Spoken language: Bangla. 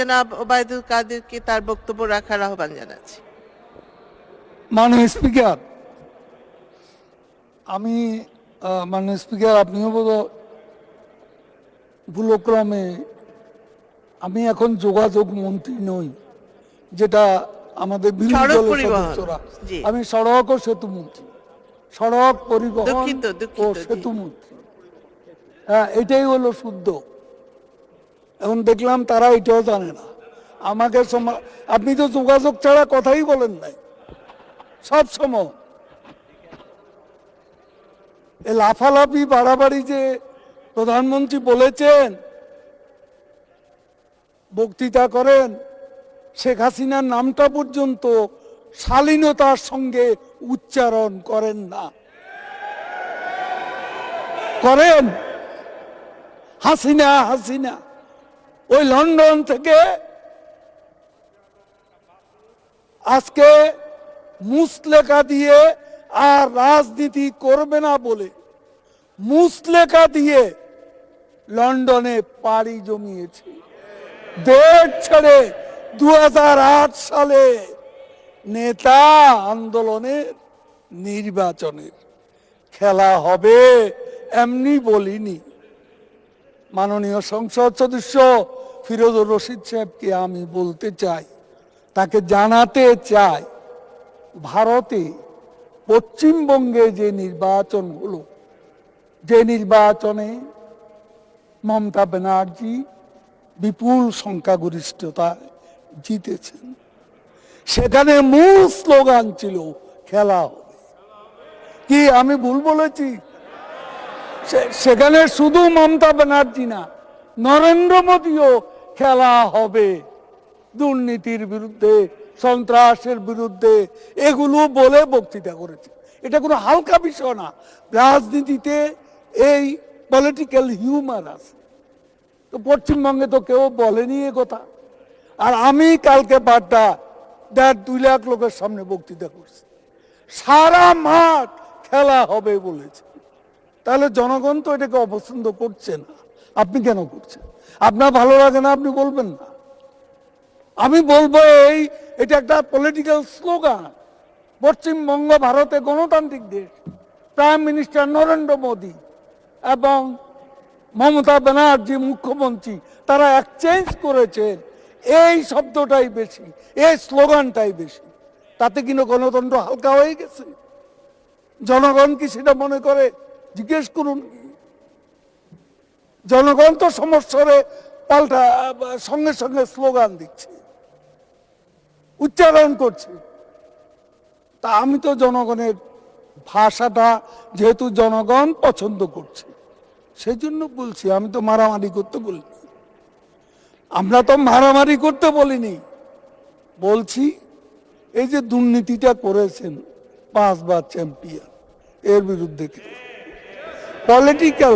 জনাব ওবায়দুল কাদেরকে তার বক্তব্য রাখার আহ্বান জানাচ্ছি। মাননীয় স্পিকার আমি মাননীয় স্পিকার আপনিও বোধ ভুলক্রমে আমি এখন যোগাযোগ মন্ত্রী নই যেটা আমাদের বিরোধী দলের সদস্যরা। আমি সড়ক ও সেতু মন্ত্রী। সড়ক পরিবহন ও সেতু মন্ত্রী। হ্যাঁ এটাই হলো শুদ্ধ। এখন দেখলাম তারা এটাও জানে না। আমাকে আপনি তো যোগাযোগ ছাড়া কথাই বলেন নাই। সব সময়। এ লাফালাফি, বাড়াবাড়ি যে প্রধানমন্ত্রী বলেছেন, বক্তৃতা করেন, শেখ হাসিনার নামটা পর্যন্ত শালীনতার সঙ্গে উচ্চারণ করেন না। করেন। হাসিনা হাসিনা। ওই লন্ডন থেকে আজকে মুসলেখা দিয়ে আর রাজনীতি করবে না বলে মুসলেখা দিয়ে লন্ডনে পাড়ি জমিয়েছে। দেশ ছেড়ে দু হাজার আট সালে নেতা আন্দোলনের নির্বাচনের খেলা হবে, এমনি বলিনি। মাননীয় সংসদ সদস্য ফিরোজুর রশিদ সাহেবকে আমি বলতে চাই, তাকে জানাতে চাই, ভারতে পশ্চিমবঙ্গে যে নির্বাচন হলো যে নির্বাচনে মমতা ব্যানার্জি বিপুল সংখ্যাগরিষ্ঠতা জিতেছেন। সেখানে মূল স্লোগান ছিল, খেলা হবে। কি আমি ভুল বলেছি? সেখানে শুধু মমতা ব্যানার্জি না নরেন্দ্র মোদীও খেলা হবে। দুর্নীতির বিরুদ্ধে, সন্ত্রাসের বিরুদ্ধে, এগুলো বলে বক্তৃতা করেছে। এটা কোনো হালকা বিষয় না। রাজনীতিতে এই পলিটিক্যাল হিউমার আছে। তো পশ্চিমবঙ্গে তো কেউ বলেনি এ কথা। আর আমি কালকে বারটা দেড় দুই লাখ লোকের সামনে বক্তৃতা করছি। সারা মাঠ খেলা হবে বলেছে। তাহলে জনগণ তো এটাকে অপছন্দ করছে না। আপনি কেন করছেন? আপনার ভালো লাগে না, আপনি বলবেন না। আমি বলব এই, এটা একটা পলিটিক্যাল স্লোগান পশ্চিমবঙ্গ ভারতে গণতান্ত্রিক দেশ। প্রাইম মিনিস্টার নরেন্দ্র মোদী এবং মমতা ব্যানার্জি মুখ্যমন্ত্রী, তারা এক্সচেঞ্জ করেছেন এই শব্দটাই বেশি, এই স্লোগানটাই বেশি। তাতে কিনা গণতন্ত্র হালকা হয়ে গেছে? জনগণ কি সেটা মনে করে? জিজ্ঞেস করুন। জনগণ তো সমস্যারে পাল্টা, সঙ্গে সঙ্গে স্লোগান দিচ্ছে, উচ্চারণ করছে। তা আমি তো জনগণের ভাষাটা যেহেতু জনগণ পছন্দ করছে সেই জন্য বলছি, আমি তো মারামারি করতে বলিনি। আমরা তো মারামারি করতে বলিনি। বলছি, এই যে দুর্নীতিটা করেছেন পাঁচবার চ্যাম্পিয়ন, এর বিরুদ্ধে পলিটিক্যাল